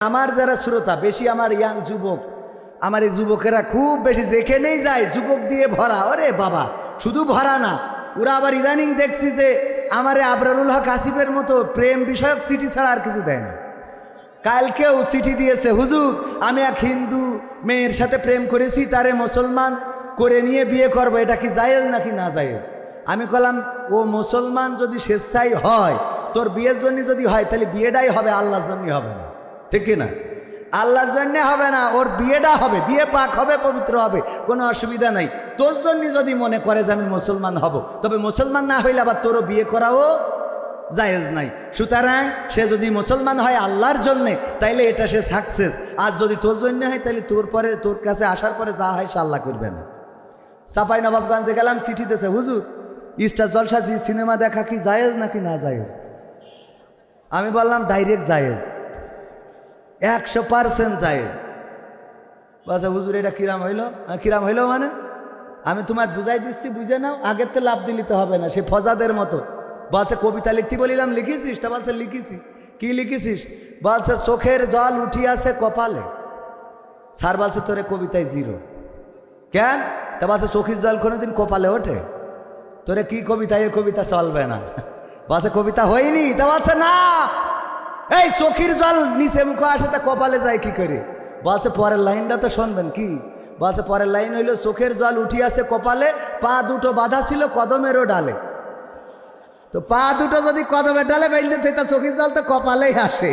আমার যারা শ্রোতা, বেশি আমার ইয়াং যুবক, আমার এই যুবকেরা খুব বেশি যেখানেই যায়, যুবক দিয়ে ভরা। ওরে বাবা, শুধু ভরা না, ওরা আবার ইদানিং দেখছি যে আমারে আবরারুল হক আসিফের মতো প্রেম বিষয়ক চিঠি ছাড়া আর কিছু দেয় না। কালকেও চিঠি দিয়েছে, হুজুর, আমি এক হিন্দু মেয়ের সাথে প্রেম করেছি, তারে মুসলমান করে নিয়ে বিয়ে করব, এটা কি জায়েজ নাকি না জায়েজ? আমি কলাম, ও মুসলমান যদি স্বেচ্ছাই হয়, তোর বিয়ের জন্য যদি হয়, তাহলে বিয়েটাই হবে, আল্লাহর জন্যই হবে না। ঠিক না আল্লাহর জন্যে হবে না, ওর বিয়েটা হবে, বিয়ে পাক হবে, পবিত্র হবে, কোনো অসুবিধা নাই। তোর জন্য যদি মনে করে যে আমি মুসলমান হব, তবে মুসলমান না হইলে আবার তোরও বিয়ে করাও জায়েজ নাই। সুতরাং সে যদি মুসলমান হয় আল্লাহর জন্যে, তাইলে এটা সে সাকসেস আর যদি তোর জন্য হয় তাহলে তোর পরে, তোর কাছে আসার পরে যা হয় সে আল্লাহ করবে না সাপাই নবাবগঞ্জে গেলাম, চিঠি দিয়েছে হুজুর স্টার জলসা সিনেমা দেখা কি জায়েজ নাকি না জায়েজ? আমি বললাম, ডাইরেক্ট জায়েজ। একশো পার্সেন্ট জায়েজ। বলছে হুজুর এটা কিরাম হইল? আহ, কিরাম হইল মানে? আমি তোমার বুঝাই দিচ্ছি বুঝে নাও আগের তো লাভ দিলিতে হবে না সে ফজাদের মতো। বলছে কবিতা লিখতে বলিলাম লিখেছিস তা বলছে লিখেছি। কি লিখেছিস? বলছে চোখের জল উঠিয়াছে কপালে। স্যার বলছে তোরে কবিতায় জিরো। কেন? তা বলছে চোখের জল কোনোদিন কপালে ওঠে? তোরে কি কবিতা এ কবিতা চলবে না? বলছে কবিতা হয়নি? তা বলছে না। এই চোখের জল নিচে মুখে আসে, তা কপালে যায় কি করে? বলছে, পরের লাইনটা তো শুনবেন কি? বলছে, পরের লাইন হইল, চোখের জল উঠিয়াছে কপালে, পা দুটো বাধা ছিল কদমেরও ডালে। তো পা দুটো যদি কদমের ডালে বেঁধে তা চোখের জল তো কপালেই আসে।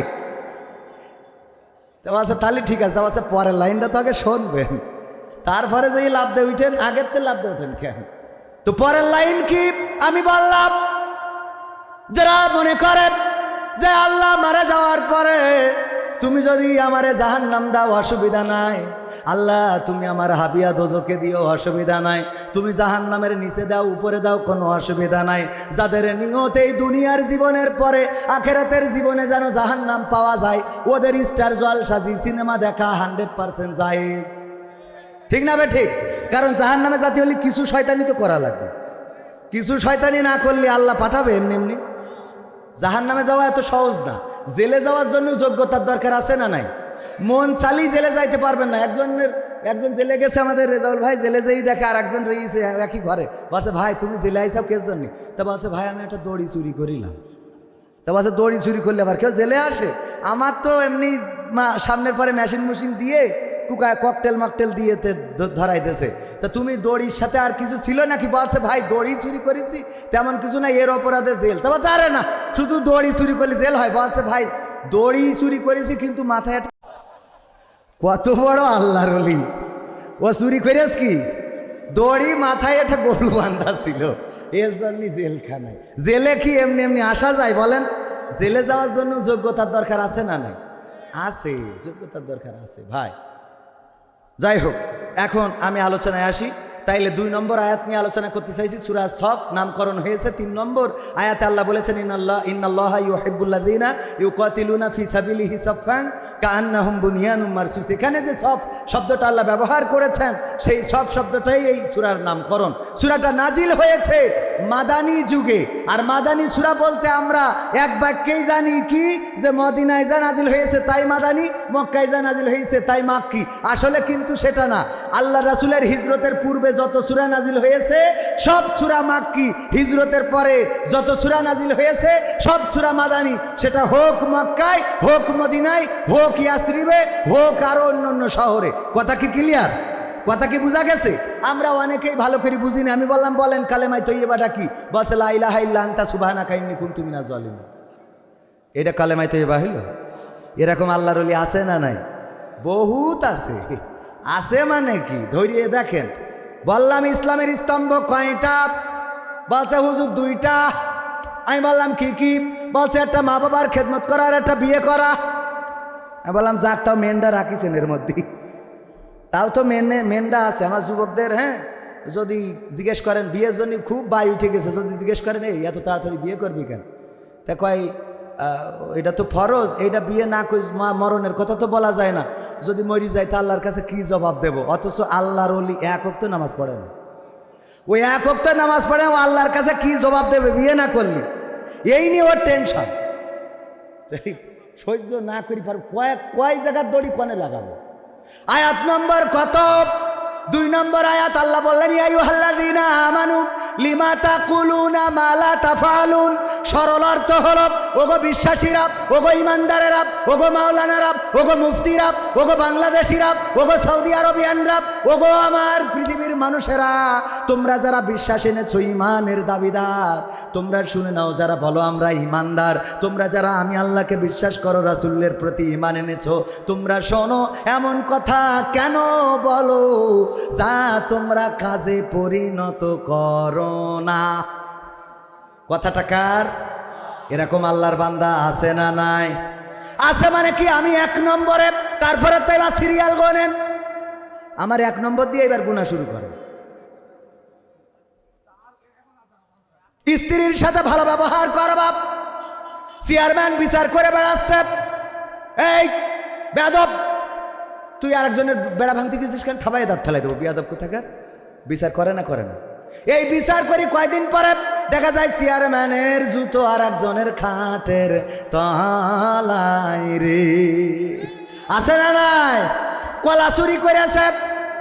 তা বলছে, তাহলে ঠিক আছে। তা বলছে, পরের লাইনটা তো আগে শুনবেন। তারপরে যেই লাভ দিয়ে উঠেন, আগের তো লাভ দিয়ে উঠেন কেন? তো পরের লাইন কি? আমি বললাম, যারা মনে করেন যে আল্লাহ মারা যাওয়ার পরে তুমি যদি আমারে জাহান নাম দাও, অসুবিধা নাই। আল্লাহ, তুমি আমার হাবিয়া দোজকে দিও, অসুবিধা নাই। তুমি জাহান নামের নিচে দাও, উপরে দাও, কোনো অসুবিধা নাই। যাদের নিয়ত এই দুনিয়ার জীবনের পরে, আখেরাতের জীবনে যেন জাহান নাম পাওয়া যায়, ওদের স্টার জল সাজি সিনেমা দেখা হান্ড্রেড পারসেন্ট জায়েজ। ঠিক না বে ঠিক? কারণ জাহান নামে জাতি হলে কিছু শয়তানি তো করা লাগবে। কিছু শয়তানি না করলে আল্লাহ পাঠাবে এমনি এমনি। জাহান নামে যাওয়া এত সহজ না। জেলে যাওয়ার জন্য যোগ্যতার দরকার আছে না নাই? মন চালি জেলে যাইতে পারবেন না। একজনের একজন জেলে গেছে আমাদের রেজাউল ভাই, জেলে যেই দেখে আর একজন রয়েছে একই ঘরে। বলছে, ভাই, তুমি জেলে আইসাও কেস জন্য? তা বলছে, ভাই, আমি একটা দড়ি চুরি করিলাম। তা বলছে, দড়ি চুরি করলে আবার কেউ জেলে আসে? আমার তো এমনি সামনের পরে মেশিন মেশিন দিয়ে কুকা ককটেল মকটেল দিয়ে তে ध- ধরাইতেছে তা তুমি দড়ির সাথে আর কিছু ছিল নাকি? বলছে, ভাই, দড়ি চুরি করেছি, তেমন কিছু না এর অপরাধে জেল। তা বলছে, আরে না, শুধু দড়ি চুরি করলে জেল হয়। বলছে, ভাই, দড়ি চুরি করেছি, কিন্তু মাথায় কত বড় আল্লাহর অলি ও চুরি করেছ কি? দড়ি মাথায় একটা গরু বান্ধা ছিল, এর জন্য জেলখানায়। জেলে কি এমনি এমনি আসা যায় বলেন? জেলে যাওয়ার জন্য যোগ্যতার দরকার আছে না নাই? আছে, যোগ্যতার দরকার আছে। ভাই যাই হোক এখন আমি আলোচনায় আসি। তাইলে দুই নম্বর আয়াত নিয়ে আলোচনা করতে চাইছি। সুরা সফ নামকরণ হয়েছে তিন নম্বর আয়াতে আল্লাহ বলেছেন, ইনাল্লাহ ইন্নাল্লাহ ইউহিব্বুল্লাযিনা ইউকাতিলুনা ফি সাবিলিহি সাফফান কাআন্নাহুম বুনিয়ানুম মারসুস এখানে যে সফ শব্দটা আল্লাহ ব্যবহার করেছেন, সেই সফ শব্দটাই এই সূরার নামকরণ। সূরাটা নাজিল হয়েছে মাদানী যুগে। আর মাদানী সূরা বলতে আমরা এক বাক্যেই জানি কি? যে মদিনায় যা নাজিল হয়েছে তাই মাদানী, মক্কায় যা নাজিল হয়েছে তাই মাক্কি। আসলে কিন্তু সেটা না। আল্লাহ রাসূলের হিজরতের পূর্বে যত সূরা নাজিল হয়েছে, সব সূরা মাক্কি। হিজরতের পরে যত সূরা নাজিল হয়েছে, সব সূরা মাদানী। সেটা হোক মক্কায়, হোক মদিনায়, হোক ইয়াসরিবে, হোক আরও অন্য অন্য শহরে। কথা কি ক্লিয়ার কথা কি বোঝা গেছে? আমরা অনেকেই ভালো করে বুঝি না। আমি বললাম, বলেন কালেমাই তৈবাটা কি? বলছে লাইলাহা ইল্লা আনতা সুবহানা কাইন্নি কুনতু মিনাজ জালিমিন এটা কালেমাই তৈবা হইল? এরকম আল্লাহর অলি আছে না নাই? বহুত আছে। আছে মানে কি? ধরিয়ে দেখেন। বললাম, ইসলামের স্তম্ভ কয়টা? বলছে, হুজুর, দুইটা। আমি বললাম, কি কি? বলছে, একটা মা বাবার খেদমত করা আর একটা বিয়ে করা। আমি বললাম, যাক, তাও মেনটা রাখিছেন এর মধ্যে। তাও তো মেনে মেনটা আছে, আমার যুবকদের হ্যাঁ? যদি জিজ্ঞেস করেন, বিয়ের জন্য খুব বাই উঠে গেছে। যদি জিজ্ঞেস করেন, এই, এত তাড়াতাড়ি বিয়ে করবি কেন? তা কয় এটা তো ফরজ, এটা বিয়ে না মা মরণের কথা তো বলা যায় না। যদি মরি যায় তা আল্লাহর কাছে কি জবাব দেব? অথচ আল্লাহর অলি এক অক্ত নামাজ পড়ে না। ওই এক অক্ত নামাজ পড়ে, ও আল্লাহর কাছে কি জবাব দেবে? বিয়ে না করলি। এই নিয়ে ওর টেনশন সহ্য না করি পারব। কয়েক কয় জায়গার দড়ি কনে লাগাবো? আয়াত নম্বর কত? দুই নম্বর আয়াত আল্লাহ বললেন ইয়াইয়ুহাল্লাযীনা আমানু, লিমা তাকুলুনা মা লা তাফআলুন সরল অর্থ হলো, ওগো বিশ্বাসীরা, ওগো ইমানদারেরা, ওগো মাওলানারা, ওগো মুফতিরা, ওগো বাংলাদেশিরা, ওগো সৌদি আরবিয়ানরা, ওগো আমার পৃথিবীর মানুষেরা, তোমরা যারা বিশ্বাস এনেছো ইমানের দাবিদার, তোমরা শুনে নাও যারা বলো আমরা ইমানদার তোমরা যারা আমি আল্লাহকে বিশ্বাস করো রাসুল্লের প্রতি ইমান এনেছো, তোমরা শোনো, এমন কথা কেন বলো? যা তোমরা কাজে পরিণত করো না। কথাটা কার? এরকম আল্লাহর বান্দা আছে না নাই? আছে মানে কি? আমি এক নম্বরে, তারপরে তো এবার সিরিয়াল গোনেন আমার এক নম্বর দিয়ে এবার গুণা শুরু করেন। স্ত্রীর সাথে ভালো ব্যবহার করবা চেয়ারম্যান বিচার করে বেড়াচ্ছে। এই বেদব তুই আরেকজনের বেড়া ভাঙতে গেছিস কেন? থাবাই দাঁত ফেলাই দেবো। বিয়াদব কোথাকার? বিচার করে না করে না। এই বিচার করি কয়দিন পরে? দেখা যায় চেয়ারম্যানের জুতো আর একজনের খাটের তলাই রে। আছে না নাই? কলা চুরি করেছে,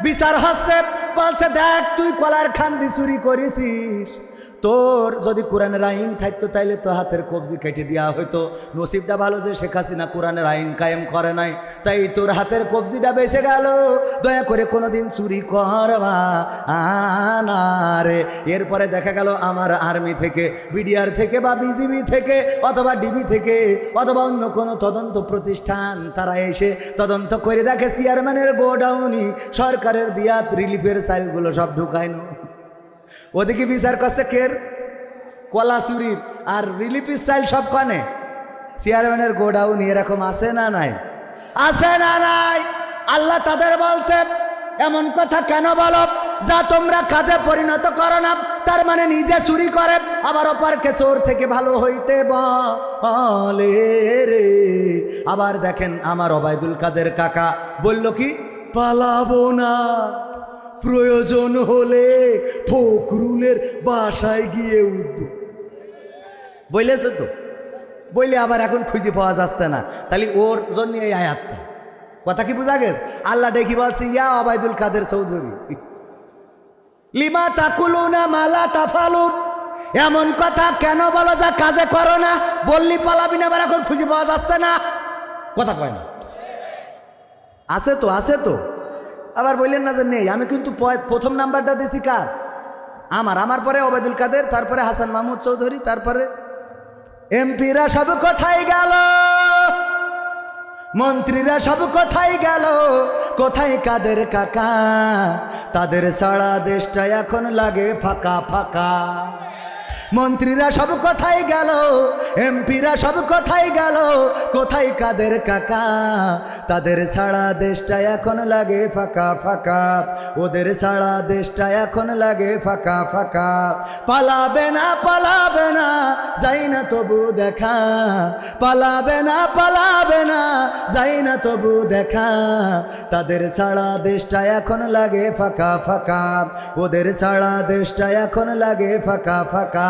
বিচার হচ্ছে। বলছে, দেখ, তুই কলার খান্দি চুরি করেছিস। তোর যদি কোরআনের আইন থাকতো, তাইলে তো হাতের কবজি কেটে দেওয়া হয়তো নসিবটা ভালো যে শেখ হাসিনা কোরআনের আইন কায়েম করে নাই, তাই তোর হাতের কবজিটা বেঁচে গেল। দয়া করে কোনোদিন চুরি করবা আনারে এরপরে দেখা গেল আমার আর্মি থেকে, বিডিআর থেকে বা বিজিবি থেকে অথবা ডিবি থেকে অথবা অন্য কোনো তদন্ত প্রতিষ্ঠান, তারা এসে তদন্ত করে দেখে চেয়ারম্যানের গোডাউনি সরকারের দিয়াত রিলিফের সাইলগুলো সব ঢুকায় ঢুকায়নো ওদিকে বিচার করছে কের? কলা চুরির। আর রিলিফ স্টাইল সব কনে? চেয়ারম্যানের গোডাউন এরকম আছে না নাই? আছে না নাই? আল্লাহ তাদের বলছে, এমন কথা কেন বলো? যা তোমরা কাজে পরিণত করো না, তার মানে নিজে চুরি করে, আবার অপারকে চোর থেকে ভালো হইতে বলে রে। আবার দেখেন আমার অবায়দুল কাদের কাকা বলল কি, পালাবো না। প্রয়োজন হলে ফকরুলের বাসায় গিয়ে উঠব। বলেছে তো? বইলে আবার এখন খুঁজে পাওয়া যাচ্ছে না। তাহলে ওর জন্য এই আয়াতটা। কথা কি বোঝা গেছে? আল্লাহ ডেকি বলছে, ইয়া আবাইদুল কাদের চৌধুরী। লিমা তাকুলু না মালা তাফালুন। এমন কথা কেন বলো যা কাজে করো না? বললি পালাবি না, আবার এখন খুঁজে পাওয়া যাচ্ছে না। কথা কয় না। আছে তো আছে তো। আবার বললেন না যে নেই। আমি কিন্তু প্রথম নাম্বারটা দিছি কার? আমার আমার পরে ওবায়দুল কাদের, তারপরে হাসান মাহমুদ চৌধুরী, তারপরে এমপিরা সব কোথায় গেল? মন্ত্রীরা সব কোথায় গেল? কোথায় কাদের কাকা? তাদের সারা দেশটা এখন লাগে ফাঁকা ফাঁকা। মন্ত্রীরা সব কোথায় গেল, এমপিরা সব কোথায় গেল, কোথায় কাদের কাকা? তাদের সারা দেশটা এখন লাগে ফাঁকা ফাঁকা, ওদের সারা দেশটা এখন লাগে ফাঁকা ফাঁকা। পালাবে না পালাবে না, যাই না তবু দেখা। পালাবে না পালাবে না, যাই না তবু দেখা। তাদের সারা দেশটা এখন লাগে ফাঁকা ফাঁকা, ওদের সারা দেশটা এখন লাগে ফাঁকা ফাঁকা।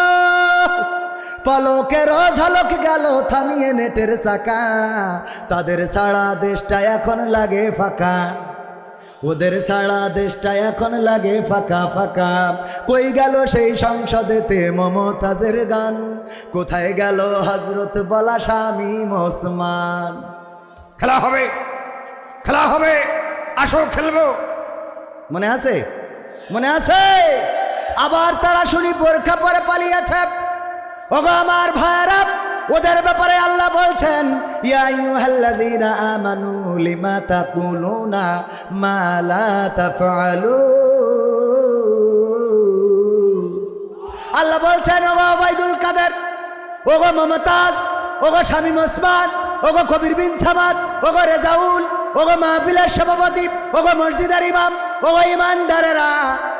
পলকের ঝলক গেল থামিয়ে নেটের চাকা। তাদের সারা দেশটা এখন লাগে ফাঁকা। ওদের সারা দেশটা এখন লাগে ফাঁকা ফাঁকা। কই গেল সেই সংসদেতে মমতাজের গান? কোথায় গেল হজরত বলা স্বামী ওসমান? খেলা হবে খেলা হবে। আসো খেলব। মনে আছে? মনে আছে? আবার তারা শুনি বোরখা পরে পালিয়েছে। ওগো আমার ভাইরা ওদের ব্যাপারে আল্লাহ বলছেন আল্লাহ বলছেন, ওগো ওবাইদুল কাদের, ওগো মমতাজ, ওগো শামীম ওসমান, ওগো কবির বিন সামাদ, ওগো রেজাউল, ওগো মাহফিলের সভাপতি, ওগো মসজিদের ইমাম, ওগো ইমানদারেরা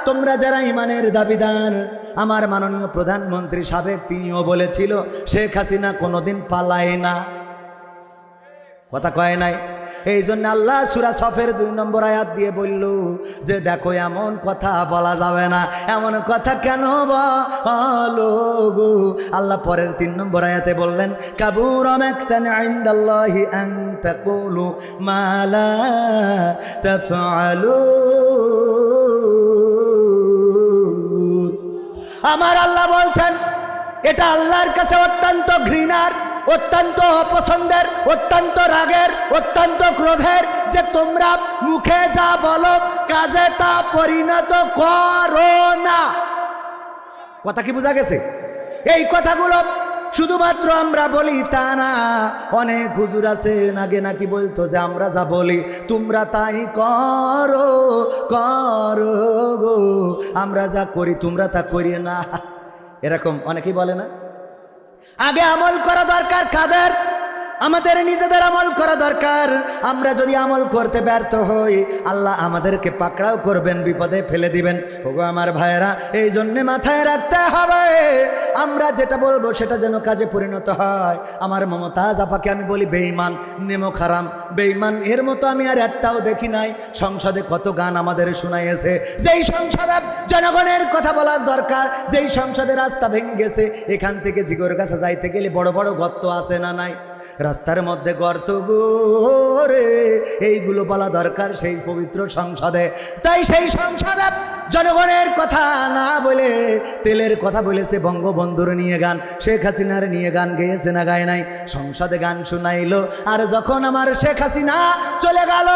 তোমরা যারা ইমানের দাবিদার, আমার মাননীয় প্রধানমন্ত্রী সাবেক তিনিও বলেছিল, শেখ হাসিনা কোনোদিন পালায় না। কথা কয় নাই। এই জন্য আল্লাহ সুরা সফের দুই নম্বর আয়াত দিয়ে বলল যে, দেখো, এমন কথা বলা যাবে না। এমন কথা কেন আল্লাহ পরের তিন নম্বর আয়াতে বললেন, কাবুর মাকতান ইনদাল্লাহি আন তাকুলু মা লা তাফআলুন আমার আল্লাহ বলছেন, এটা আল্লাহর কাছে অত্যন্ত ঘৃণার অত্যন্ত অপছন্দের, অত্যন্ত রাগের, অত্যন্ত ক্রোধের যে তোমরা মুখে যা বলো, কাজে তা পরিণত করো না। কথা কি বোঝা গেছে? এই কথাগুলো শুধুমাত্র আমরা বলি তা না। অনেক হুজুর আছে, আগে নাকি বলতো যে আমরা যা বলি, তোমরা তাই করো করো গো। আমরা যা করি, তোমরা তা করি না। এরকম অনেকেই বলে না? আগে আমল করা দরকার কাদের? আমাদের নিজেদের আমল করা দরকার। আমরা যদি আমল করতে ব্যর্থ হই, আল্লাহ আমাদেরকে পাকড়াও করবেন, বিপদে ফেলে দিবেন। ওগো আমার ভাইয়েরা, এই জন্যে মাথায় রাখতে হবে। আমরা যেটা বলব সেটা যেন কাজে পরিণত হয়। আমার মমতাজ আপাকে আমি বলি বেইমান নেমো খারাম। বেইমান এর মতো আমি আর একটাও দেখি নাই। সংসদে কত গান আমাদের শোনাইয়েছে। যেই সংসদে জনগণের কথা বলার দরকার, যেই সংসদে রাস্তা ভেঙে গেছে, এখান থেকে জিগর কাছে যাইতে গেলে বড় বড় গর্ত আছে না নাই? রাস্তার মধ্যে গর্ত গোরে এইগুলো বলা দরকার সেই পবিত্র সংসদে। তাই সেই সংসদে জনগণের কথা না বলে, তেলের কথা বলেছে বঙ্গবন্ধুর নিয়ে গান। শেখ হাসিনার নিয়ে গান গেয়েছে না গায় নাই। সংসদে গান শুনাইলো। আর যখন আমার শেখ হাসিনা চলে গেল,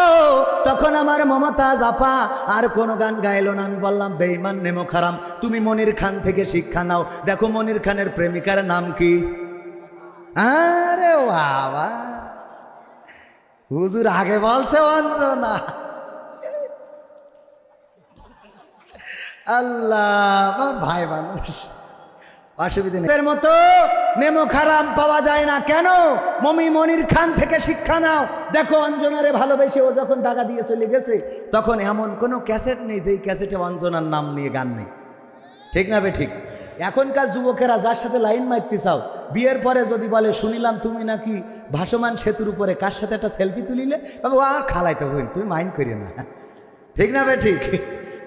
তখন আমার মমতা জাপা আর কোনো গান গাইলো না। আমি বললাম বেইমান নেমো খারাম, তুমি মনির খান থেকে শিক্ষা নাও। দেখো মনির খানের প্রেমিকার নাম কি? আরে বাবা। হুজুর আগে বলছে, অঞ্জনা। আল্লাহ ভাই মানুষ। অসুবিধা নেই। মতো নেমো খারাম পাওয়া যায় না। কেন? মমি মনির খান থেকে শিক্ষা নাও। দেখো, অঞ্জনারে ভালোবেসে ও যখন দাগা দিয়ে চলে গেছে, তখন এমন কোনো ক্যাসেট নেই যেই ক্যাসেটে অঞ্জনার নাম নিয়ে গান নেই। ঠিক না বে ঠিক? এখনকার যুবকেরা যার সাথে লাইন মারতে চাও, বিয়ের পরে যদি বলে, শুনিলাম তুমি নাকি ভাসমান সেতুর উপরে, কার সাথে একটা সেলফি তুলিলে? তবে আর খালাইতে বইন তুমি মাইন্ড করি না। ঠিক না বে, ঠিক?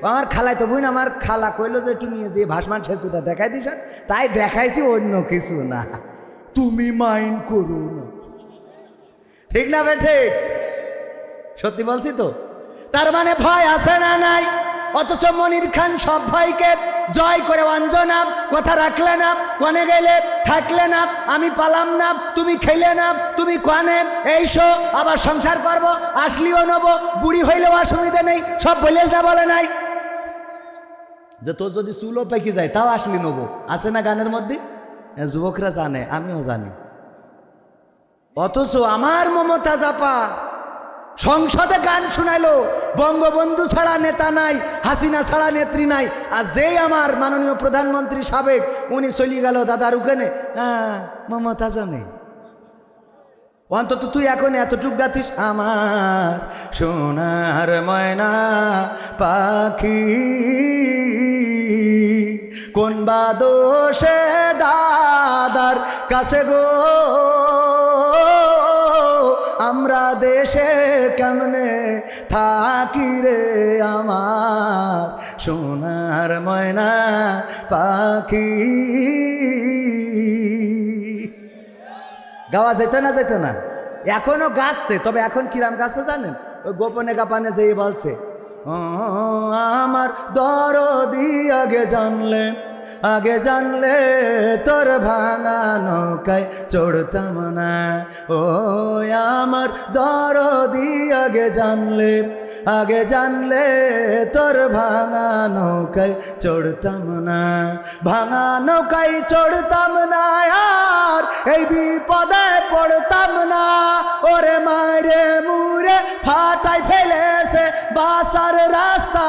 আমার খালাইতে বইন আমার খালা কইলো যে একটু নিয়ে যে ভাসমান সেতুটা দেখাই দিস তাই দেখাইছি অন্য কিছু না। তুমি মাইন্ড করো না। ঠিক না বে, ঠিক? সত্যি বলছি তো? তার মানে ভয় আছে না নাই? অথচ মনির খান সব ভাইকে জয় করে অঞ্জনা, কথা রাখলে না, কনে গেলে থাকলে না, আমি পালাম না, তুমি খেলে না, তুমি কনে এইসো আবার সংসার করব, আসলিও নেব, বুড়ি হইলেও অসুবিধা নেই, সব বলে না বলে নাই। যে তোর যদি চুলও পেকে যায়, তাও আসলি নেব, আছে না গানের মধ্যে? যুবকরা জানে, আমিও জানি। অথচ আমার মমতা জাপা সংসদে গান শুনাইলো, বঙ্গবন্ধু ছাড়া নেতা নাই, হাসিনা ছাড়া নেত্রী নাই, আর যেই আমার মাননীয় প্রধানমন্ত্রী সাবেক, উনি চলে গেল দাদার ওখানে হ্যাঁ মমতা জানে অন্তত তুই এখন এতটুক গাতিস, আমার সোনার ময়না পাখি। কোন বা দোষে দাদার কাছে গো? আমরা দেশে কেমনে থাকি রে আমার? সোনার ময়না পাখি। গাওয়া যেত না যেত না। এখনও গাছছে তবে এখন কিরাম গাছে জানেন? ওই গোপনে গাপানে যেই বলছে আমার দরদি আগে জানলে আগে জানলে তোর ভাঙা নৌকায় চড়তাম না। ও আমার দরদি আগে জানলে আগে জানলে তোর ভাঙা নৌকায় চড়তাম না। ভাঙা নৌকায় চড়তাম না আর এই বিপদে পড়তাম না। ওরে মারে মুরে ফাটাই ফেলেছে বাসার রাস্তা।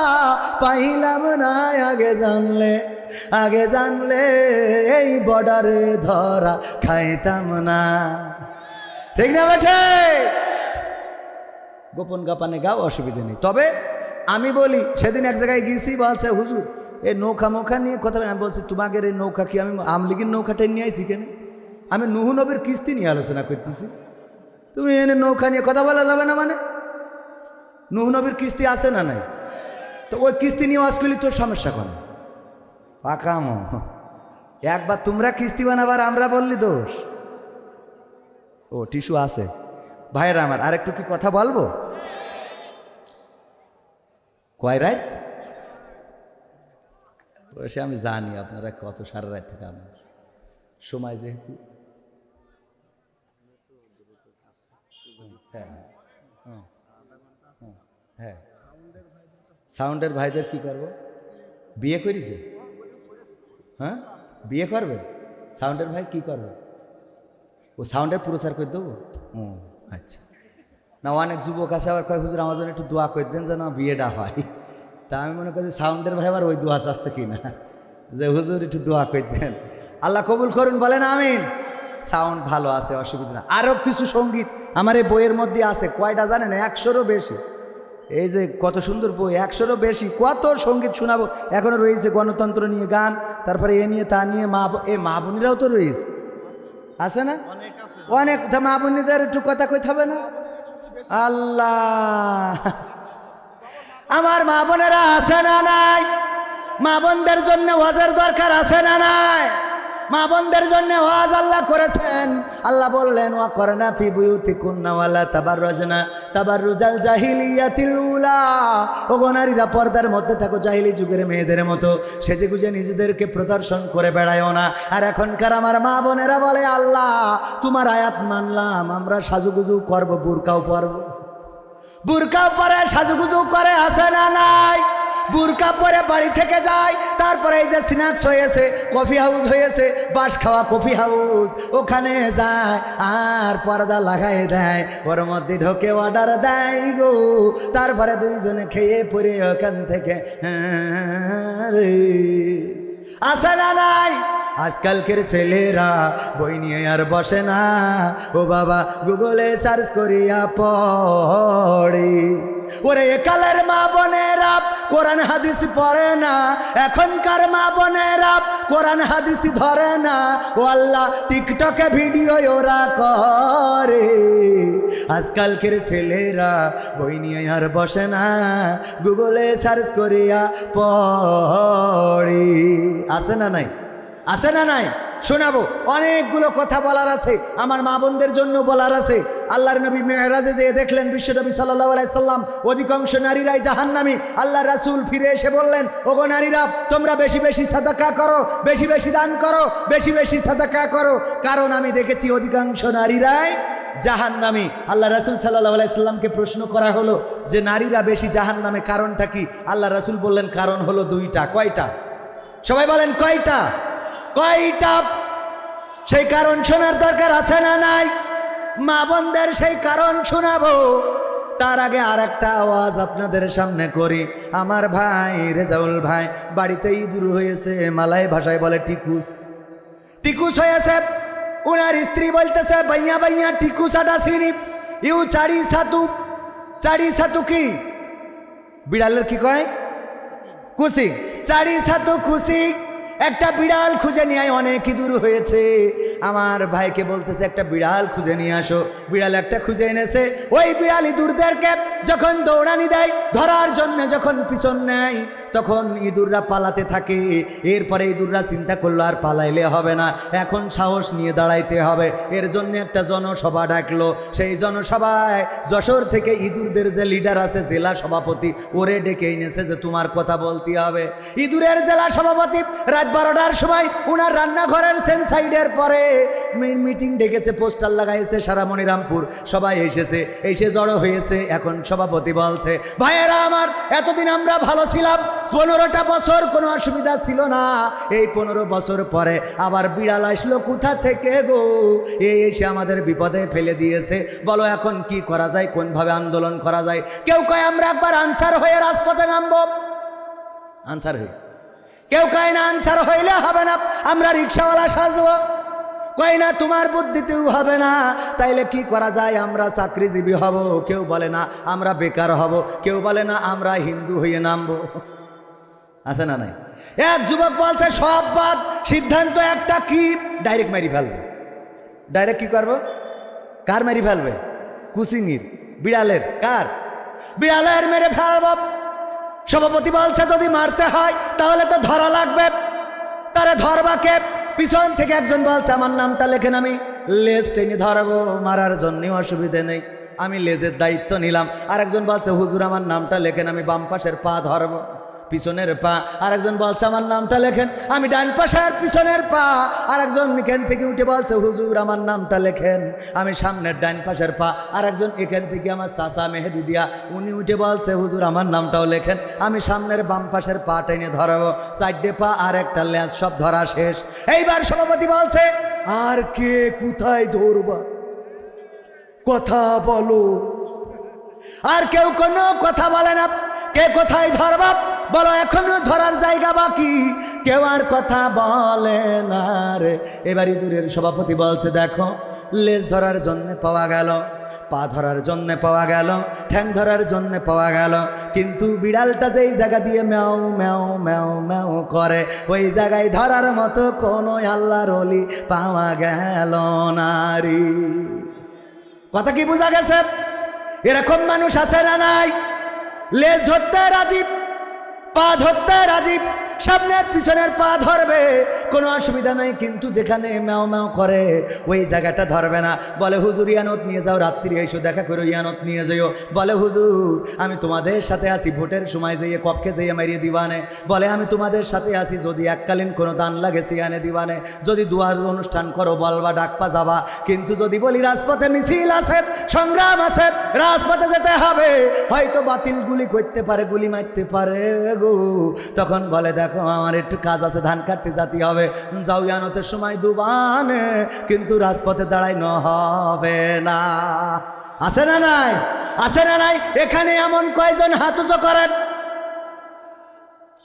পাইলাম না আগে জানলে আগে জানলে এই বর্ডারে ধরা খাইতাম না। ঠিক না বেঠে? গোপন গাপানে গাও অসুবিধা নেই। তবে আমি বলি, সেদিন এক জায়গায় গিয়েছি, বলছে, হুজুর, এই নৌকা মৌকা নিয়ে কথা আমি বলছি, তোমাকে এই নৌকা কি আমি আমলিগির নৌকাটাই নিয়ে আইছি কেন? আমি নুহু নবীর কিস্তি নিয়ে আলোচনা করতেছি। তুমি এনে নৌকা নিয়ে কথা বলা যাবে না মানে? নুহু নবীর কিস্তি আছে না নাই? তো ওই কিস্তি নিয়ে ওয়াজ করলি, তোর সমস্যা কোন? পাকাম একবার তোমরা কিস্তি বানাবার আমরা বললি দোষ। ও, টিস্যু আছে। ভাইরা আমার আরেকটু কি কথা বলব? কয় রাত সে আমি জানি আপনারা কত সারা রাত থেকে আমার। সময় যেহেতু। হ্যাঁ হ্যাঁ, হ্যাঁ, সাউন্ডের ভাইদের কি করব? বিয়ে করেছে? হ্যাঁ বিয়ে করবে? সাউন্ডের ভাই কি করবে? ও সাউন্ডের পুরস্কার করে দেবো? ও আচ্ছা। না, অনেক যুবক আছে আবার কয়, হুজুর, আমার একটু দোয়া করে দেন যেন বিয়েটা হয়। তা আমি মনে করছি সাউন্ডের ভাই আবার ওই দোয়া চাচ্ছে কি না যে, হুজুর, একটু দোয়া করে দেন। আল্লাহ কবুল করুন, বলেন আমিন। সাউন্ড ভালো আছে, অসুবিধা না। আরও কিছু সংগীত আমার এই বইয়ের মধ্যে আছে, কয়টা জানেন? একশোরও বেশি। এই যে, কত সুন্দর বই, একশোরও বেশি। কত সংগীত শোনাবো? এখনও রয়েছে গণতন্ত্র নিয়ে গান, তারপরে এ নিয়ে তা নিয়ে মা, এ মা বোনেরাও তো রয়েছে। আছে না? অনেক মা বোনদের একটু কথা কইতে হবে না? আল্লাহ। আমার মা বোনেরা আছে না নাই? মা বোনদের জন্য ওয়াজের দরকার আছে না নাই? মা বোনদের জন্য ওয়াজ আল্লাহ করেছেন। আল্লাহ বললেন, ওয়া করনা ফি বুয়ুতি কুন্না ওয়ালা তাবাররাজনা। তাবাররুজাল জাহিলিয়াতিল উলা। ও নারীরা পর্দার মধ্যে থাকো, জাহিলি যুগের মেয়েদের মতো। সেজে গুজে নিজেদেরকে প্রদর্শন করে বেড়ায়ও না। আর এখনকার আমার মা বোনেরা বলে, আল্লাহ, তোমার আয়াত মানলাম, আমরা সাজুগুজু করব, বুরকাও পরবো। বুরকা পরে সাজুগুজু করে আসে না নাই? বুরকা পরে বাড়ি থেকে যায়, তারপরে এই যে স্ন্যাক্স হয়েছে, কফি হাউস হয়েছে, বাস খাওয়া কফি হাউস, ওখানে যায়, আর পর্দা লাগাই দেয়, ওর মধ্যে ঢোকে অর্ডার দেয় গো। তারপরে দুইজনে খেয়ে পরে ওখান থেকে হ্যাঁ। আসে না নাই? আজকালকের ছেলেরা বই নিয়ে আর বসে না। ও বাবা গুগলে সার্চ করিয়া পড়ে। ওরে একালের মা বোনেরা, কোরআন হাদিস পড়ে না। এখনকার মা বোনেরা, কোরআন হাদিস ধরে না। ও আল্লাহ, টিকটকে ভিডিও ওরা করে। আজকালকের ছেলেরা বই নিয়ে আর বসে না। গুগলে সার্চ করিয়া পড়ে। আসে না নাই? আসে না নাই? শোনাবো, অনেকগুলো কথা বলার আছে, আমার মা বোনদের জন্য বলার আছে। আল্লাহর নবী মেহরাজে যে দেখলেন বিশ্বনবী সাল্লাহ আলাইসাল্লাম অধিকাংশ নারীরাই জাহান্নামী। আল্লাহ রাসূল ফিরে এসে বললেন, ওগো নারীরা, তোমরা বেশি বেশি সাদাকা করো, বেশি বেশি দান করো, বেশি বেশি সাদাকা করো। কারণ আমি দেখেছি অধিকাংশ নারীরাই জাহান নামে আল্লাহ রাসুল সাল্লাহ আলাইসাল্লামকে প্রশ্ন করা হলো যে, নারীরা বেশি জাহান নামে কারণটা কি? আল্লাহ রাসুল বললেন, কারণ হলো দুইটা। কয়টা? সবাই বলেন, কয়টা? কয়টা? সেই কারণ শোনার দরকার আছে না নাই? মা বোনদের সেই কারণ শোনাবো। তার আগে আর একটা আওয়াজ আপনাদের সামনে করি। আমার ভাই রেজাউল ভাই বাড়িতে ইঁদুর হয়েছে, মালাই ভাষায় বলে টিকুস। টিকুস হয়েছে। উনার স্ত্রী বলতেছে বাইয়া বাইয়া টিকুস আটা সিনিপ ইউ চারি সাতু চারি সাতু কি? বিড়ালের কি কয়? কুসি। চারি সাতু খুশি একটা বিড়াল খুঁজে নিয়ে অনেক দূর হয়েছে। আমার ভাইকে বলতেছে, একটা বিড়াল খুঁজে নিয়ে আসো। বিড়াল একটা খুঁজে এনেছে। ওই বিড়াল ইঁদুরদেরকে যখন দৌড়ানি দেয়, ধরার জন্য যখন পিছন নেয়, তখন ইঁদুররা পালাতে থাকে। এরপরে ইঁদুররা চিন্তা করল, আর পালাইলে হবে না। এখন সাহস নিয়ে দাঁড়াইতে হবে। এর জন্য একটা জনসভা ডাকলো। সেই জনসভায় যশোর থেকে ইঁদুরদের যে লিডার আছে, জেলা সভাপতি, ওরে ডেকে এনেছে যে, তোমার কথা বলতে হবে। ইঁদুরের জেলা সভাপতি রাত বারোটার সময় উনার রান্নাঘরের সেন সাইডের পরে মিটিং ডেকেছে পোস্টার লাগাইছে সারা মনিরামপুর। সবাই এসেছে, এসে জড়ো হয়েছে, এখন সভাপতি বলছে, ভাইয়েরা আমার, এতদিন আমরা ভালো ছিলাম, পনেরোটা বছর কোনো অসুবিধা ছিল না। এই পনেরো বছর পরে আবার বিড়াল আসলো কোথা থেকে গো? এই এসে আমাদের বিপদে ফেলে দিয়েছে। বলো এখন কি করা যায়, কোনভাবে আন্দোলন করা যায়? কেউ কয়, আমরা একবার আনসার হয়ে রাজপথে নামবো। আনসার হয়ে। কেউ কয়, না, আনসার হইলে হবে না, আমরা রিক্সাওয়ালা সাজবো। কই না, তোমার বুদ্ধিতেও হবে না। তাইলে কি করা যায়? আমরা চাকরিজীবী হব, কেউ বলে না আমরা বেকার হব, কেউ বলে না আমরা হিন্দু হয়ে নামবো। আছে না নাই? এক যুবক বলছে, সব বাদ, সিদ্ধান্ত একটা কি? ডাইরেক্ট মারি ফেলব। ডাইরেক্ট কি করব? কার মেরে ফেলবে? কুসিঙ্গির। বিড়ালের। কার? বিড়ালের মেরে ফেলব। সভাপতি বলছে, যদি মারতে হয়, তাহলে তো ধরা লাগবে। তারে ধরবাকে পিছন থেকে একজন বলছে, আমার নামটা লেখেন আমি। লেজ টেনে ধরাবো, মারার জন্য অসুবিধে নেই। আমি লেজের দায়িত্ব নিলাম। আর একজন বলছে, হুজুর, আমার নামটা লেখেন, আমি বাম পাশের পা ধরবো। পিছনের পা। আরেকজন বলছে, আমার নামটা লেখেন। আমি ডান পাশের পিছনের পা। আরেকজন এখান থেকে উঠে বলছে, হুজুর, আমার নামটা লেখেন। আমি সামনের ডান পাশের পা। আরেকজন এখান থেকে আমার চাচা মেহেদি দিয়া, উনি উঠে বলছে, হুজুর, আমার নামটাও লেখেন। আমি সামনের বাম পাশের পা টেনে ধরাবো। চারটে পা আর একটা ল্যাস সব ধরা শেষ। এইবার সভাপতি বলছে, আর কে কোথায় ধরবা? কথা বলো। আর কেউ কোনো কথা বলে না। কে কোথায় ধরবা? বলো, এখনও ধরার জায়গা বাকি? কেউ আর কথা বলে না রে। এবারই দূরের সভাপতি বলছে, দেখো, লেজ ধরার জন্য পাওয়া গেল, পা ধরার জন্য পাওয়া গেল, ঠ্যাং ধরার জন্য পাওয়া গেল, কিন্তু বিড়ালটা যেই জায়গা দিয়ে ম্যাও ম্যাও ম্যাও ম্যাও করে, ওই জায়গায় ধরার মতো কোনো আল্লাহর অলি পাওয়া গেল নারী কথা কি বোঝা গেছে? এরকম মানুষ আছে না নাই? লেজ ধরতে রাজীব পা ধরতে রাজীব। সামনের পিছনের পা ধরবে। কোনো অসুবিধা নাই, কিন্তু যেখানে ম্যাও ম্যাও করে, ওই জায়গাটা ধরবে না। বলে, হুজুর, ইয়ানত নিয়ে যাও, রাত্রি এসো, দেখা করো, ইয়ানত নিয়ে যাইও। বলে, হুজুর, আমি তোমাদের সাথে আসি ভোটের সময় যেয়ে কক্ষে যেয়ে মারিয়ে দিবানে। বলে, আমি তোমাদের সাথে আসি যদি এককালীন কোনো দান লাগে সিয়ানে দিবানে। যদি দুয়ার অনুষ্ঠান করো বলবা ডাকপা যাবা। কিন্তু যদি বলি, রাজপথে মিছিল আছে, সংগ্রাম আছে, রাজপথে যেতে হবে, হয়তো বাতিল গুলি করতে পারে, গুলি মারতে পারে গো। তখন বলে, দেখো আমার একটু কাজ আছে, ধান কাটতে যাতে হবে। যাও ইয়ানতের সময় দুবানে, কিন্তু রাজপথে দাঁড়াই ন হবে না। আছে না নাই? আছে না নাই? এখানে এমন কয়জন হাত উঁচু করেন?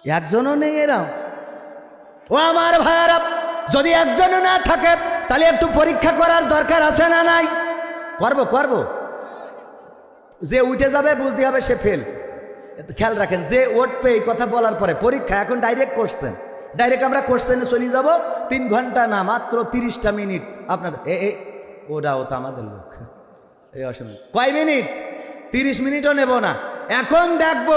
একজনও নেই এরাও। ও আমার ভাইয়ারা, যদি একজনও না থাকে, তাহলে একটু পরীক্ষা করার দরকার আছে না নাই? করব করব। যে উঠে যাবে, বুঝতে হবে সে ফেল খেয়াল রাখেন, যে উঠবে এই কথা বলার পরে পরীক্ষা এখন ডাইরেক্ট কোশ্চেন ডাইরেক্ট আমরা কোশ্চেনে চলে যাব, তিন ঘণ্টা না, মাত্র তিরিশটা মিনিট। আপনাদের, এ এ ওটা ও তো আমাদের লোক। এই অসুবিধা কয় মিনিট? তিরিশ মিনিটও নেব না। এখন দেখব,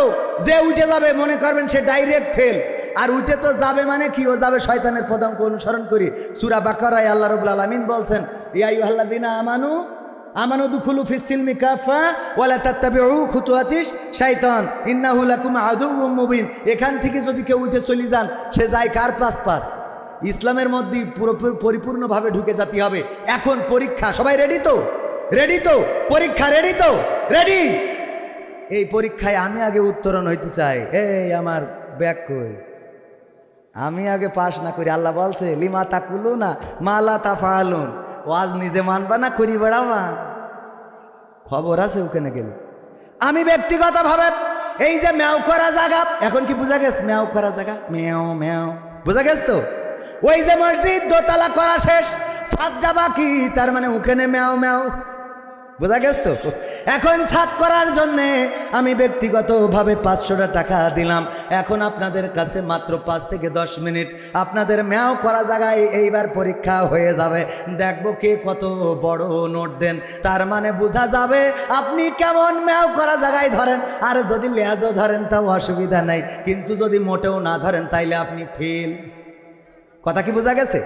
যে উঠে যাবে, মনে করবেন সে ডাইরেক্ট ফেল আর উঠে তো যাবে মানে কি? ও যাবে শয়তানের পদাঙ্ক অনুসরণ করি। সুরা বাকারায় আল্লাহ রবুল আলমিন বলছেন ইয়াই আল্লাহ দিনা আমানু আমানু দুখুলু ফিসিলমি কাফা ওয়ালা তাত্তাবিউ খুতুয়াতিস শাইতান। ইন্নাহু লাকুম আদুউম মুবিন। এখান থেকে যদি কেউ উঠে চলে যান, সে যায় কার পাস পাস ইসলামের মধ্যে পুরো পরিপূর্ণভাবে ঢুকে যেতে হবে। এখন পরীক্ষা, সবাই রেডি তো? রেডি তো? পরীক্ষা রেডি তো? রেডি এই পরীক্ষায় আমি আগে উত্তরণ হইতে চাই। এই আমার ব্যাগ কই? আমি আগে পাস না করি, আল্লাহ বলছে, লিমা তা কুলু না মালা তা ফালুন ওয়াজ নিজে মানবা না, করি বেড়াবা? খবর আছে ওখানে গেলে। আমি ব্যক্তিগতভাবে এই যে ম্যাও করা জায়গা, এখন কি বোঝা গেছে? ম্যাও করা জায়গা? ম্যাও ম্যাও। বোঝা গেছে তো? ওই যে মসজিদ, দোতলা করা শেষ, সাতটা বাকি, তার মানে ওখানে ম্যাও ম্যাও। বোঝা গেছে তো? এখন ছাদ করার জন্যে আমি ব্যক্তিগতভাবে পাঁচশোটা টাকা দিলাম। এখন আপনাদের কাছে মাত্র পাঁচ থেকে দশ মিনিট। আপনাদের ম্যাও করা জায়গায় এইবার পরীক্ষা হয়ে যাবে। দেখব কে কত বড় নোট দেন। তার মানে বোঝা যাবে আপনি কেমন ম্যাও করা জায়গায় ধরেন। আর যদি লেয়াজও ধরেন তাও অসুবিধা নাই। কিন্তু যদি মোটেও না ধরেন তাইলে আপনি ফেল কথা কি বোঝা গেছে?